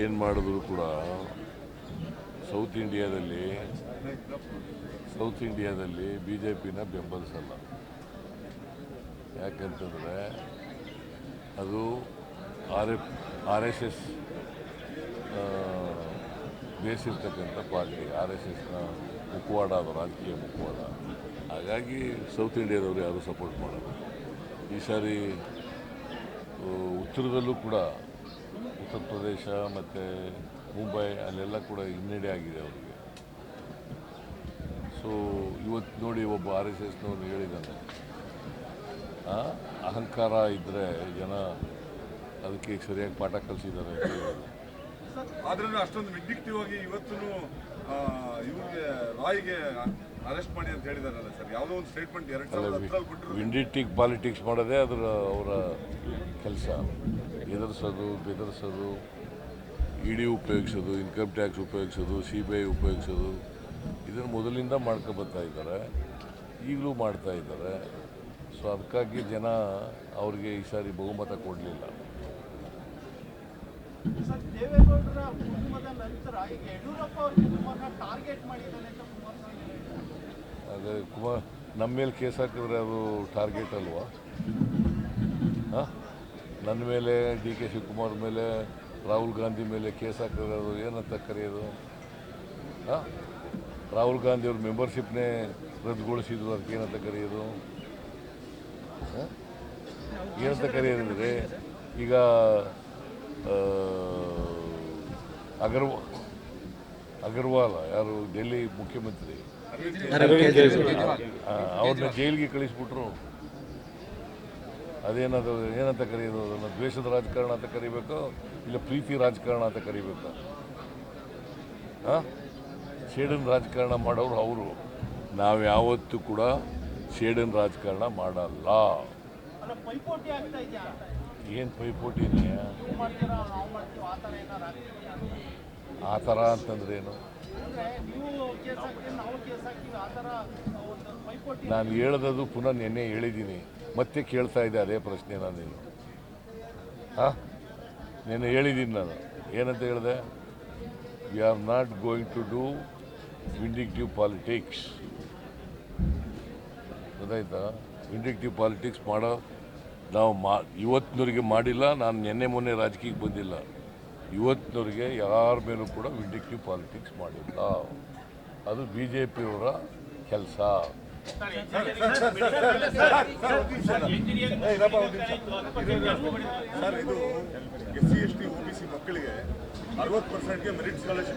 ಏನು ಮಾಡಿದ್ರು ಕೂಡ ಸೌತ್ ಇಂಡಿಯಾದಲ್ಲಿ ಸೌತ್ ಇಂಡಿಯಾದಲ್ಲಿ ಬಿ ಜೆ ಪಿನ ಬೆಂಬಲಿಸಲ್ಲ. ಯಾಕಂತಂದರೆ ಅದು R F R S S ಬೇಸಿರ್ತಕ್ಕಂಥ party R S ಎಸ್ನ ಮುಖವಾಡ ಅದು, ರಾಜಕೀಯ ಮುಖವಾಡ. ಹಾಗಾಗಿ ಸೌತ್ ಇಂಡಿಯಾದವರು ಯಾರೂ ಸಪೋರ್ಟ್ ಮಾಡೋದು ಈ ಸಾರಿ ಉತ್ತರದಲ್ಲೂ ಕೂಡ ಉತ್ತರ ಪ್ರದೇಶ ಮತ್ತು ಮುಂಬೈ ಅಲ್ಲೆಲ್ಲ ಕೂಡ ಹಿನ್ನಡೆ ಆಗಿದೆ ಅವರಿಗೆ. ಸೊ ಇವತ್ತು ನೋಡಿ ಒಬ್ಬ ಆರ್ ಎಸ್ ಎಸ್ನವ್ರು ಹೇಳಿದ್ದಾನೆ ಅಹಂಕಾರ ಇದ್ದರೆ ಜನ ಅದಕ್ಕೆ ಸರಿಯಾಗಿ ಪಾಠ ಕಲಿಸಿದ್ದಾರೆ. ಆದ್ರೂ ಅಷ್ಟೊಂದು ವಿದ್ಯುಕ್ತಿವಾಗಿ ಇವತ್ತು ಇವರಿಗೆ ರಾಯ್ಗೆ ಅರೆಸ್ಟ್ ಮಾಡಿ ಅಂತ ಹೇಳಿದಾರಲ್ಲ ಸರ್. ಯಾವುದೋ ಒಂದು ಸ್ಟೇಟ್ಮೆಂಟ್ ಎರಡು ವಿಂಡಿಟಿಕ್ ಪಾಲಿಟಿಕ್ಸ್ ಮಾಡೋದೇ ಅದರ ಅವರ ಕೆಲಸ. ಎದುರಿಸೋದು ಇ ಡಿ ಉಪಯೋಗಿಸೋದು ಇನ್ಕಮ್ ಟ್ಯಾಕ್ಸ್ ಉಪಯೋಗಿಸೋದು ಸಿ ಬಿ ಐ ಉಪಯೋಗಿಸೋದು ಇದನ್ನು ಮೊದಲಿಂದ ಮಾಡ್ಕೊಬರ್ತಾ ಇದ್ದಾರೆ. ಈಗಲೂ ಮಾಡ್ತಾ ಇದ್ದಾರೆ. ಸೊ ಅದಕ್ಕಾಗಿ ಜನ ಅವ್ರಿಗೆ ಈ ಸಾರಿ ಬಹುಮತ ಕೊಡಲಿಲ್ಲ. ಅದೇ ಕುಮಾರ್ ನಮ್ಮ ಮೇಲೆ ಕೇಸ್ ಹಾಕಿದ್ರೆ ಅದು ಟಾರ್ಗೆಟ್ ಅಲ್ವಾ? ಹಾಂ? ನನ್ನ ಮೇಲೆ ಡಿ ಕೆ ಶಿವಕುಮಾರ್ ಮೇಲೆ ರಾಹುಲ್ ಗಾಂಧಿ ಮೇಲೆ ಕೇಸ್ ಹಾಕೋದು ಏನಂತ ಕರೆಯೋದು? ಹಾಂ? ರಾಹುಲ್ ಗಾಂಧಿ ಅವ್ರ ಮೆಂಬರ್ಶಿಪ್ನೇ ರದ್ದುಗೊಳಿಸಿದ್ರು ಅದಕ್ಕೆ ಏನಂತ ಕರೆಯೋದು? ಏನಂತ ಕರೆಯೋದಂದರೆ ಈಗ ಅಗರ್ವಾ ಅಗರ್ವಾಲ್ ಯಾರು ಡೆಲ್ಲಿ ಮುಖ್ಯಮಂತ್ರಿ? ಅವ್ರನ್ನ ಜೈಲಿಗೆ ಕಳಿಸ್ಬಿಟ್ರು. ಅದೇನದು ಏನಂತ ಕರೆಯೋದು? ಅದನ್ನು ದ್ವೇಷದ ರಾಜಕಾರಣ ಅಂತ ಕರಿಬೇಕು ಇಲ್ಲ ಪ್ರೀತಿ ರಾಜಕಾರಣ ಅಂತ ಕರಿಬೇಕು? ಹಾಂ? ಸೇಡನ್ ರಾಜಕಾರಣ ಮಾಡೋರು ಅವರು. ನಾವು ಯಾವತ್ತೂ ಕೂಡ ಸೇಡನ್ ರಾಜಕಾರಣ ಮಾಡಲ್ಲ. ಏನು ಪೈಪೋಟಿ ಇದೆಯಾ ಆ ಥರ ಅಂತಂದ್ರೇನು? ನಾನು ಹೇಳ್ದದು ಪುನಃ ನಿನ್ನೆ ಹೇಳಿದ್ದೀನಿ. ಮತ್ತೆ ಕೇಳ್ತಾ ಇದ್ದೆ ಅದೇ ಪ್ರಶ್ನೆ ನಾನು ನೀನು. ಹಾಂ? ನೀನು ಹೇಳಿದ್ದೀನಿ ನಾನು. ಏನಂತ ಹೇಳಿದೆ? We are not going to do vindictive politics ಗೊತ್ತಾಯ್ತಾ? ವಿಂಡಿಕ್ಟಿವ್ ಪಾಲಿಟಿಕ್ಸ್ ಮಾಡೋ ನಾವು ಮಾ, ಇವತ್ತಿನವ್ರಿಗೆ ಮಾಡಿಲ್ಲ, ನಾನು ನಿನ್ನೆ ಮೊನ್ನೆ ರಾಜಕೀಯಕ್ಕೆ ಬಂದಿಲ್ಲ. ಇವತ್ತಿನವರಿಗೆ ಯಾರ ಮೇಲೂ ಕೂಡ ವಿಂಡಿಕ್ಟಿವ್ ಪಾಲಿಟಿಕ್ಸ್ ಮಾಡಿಲ್ಲ. ಅದು ಬಿ ಜೆ ಪಿಯವರ ಕೆಲಸ. ಸರ್ ಇದು S C S T O B C ಮಕ್ಕಳಿಗೆ ಅರವತ್ತು ಪರ್ಸೆಂಟ್ಗೆ ಮೆರಿಟ್ ಸ್ಕಾಲರ್ಶಿಪ್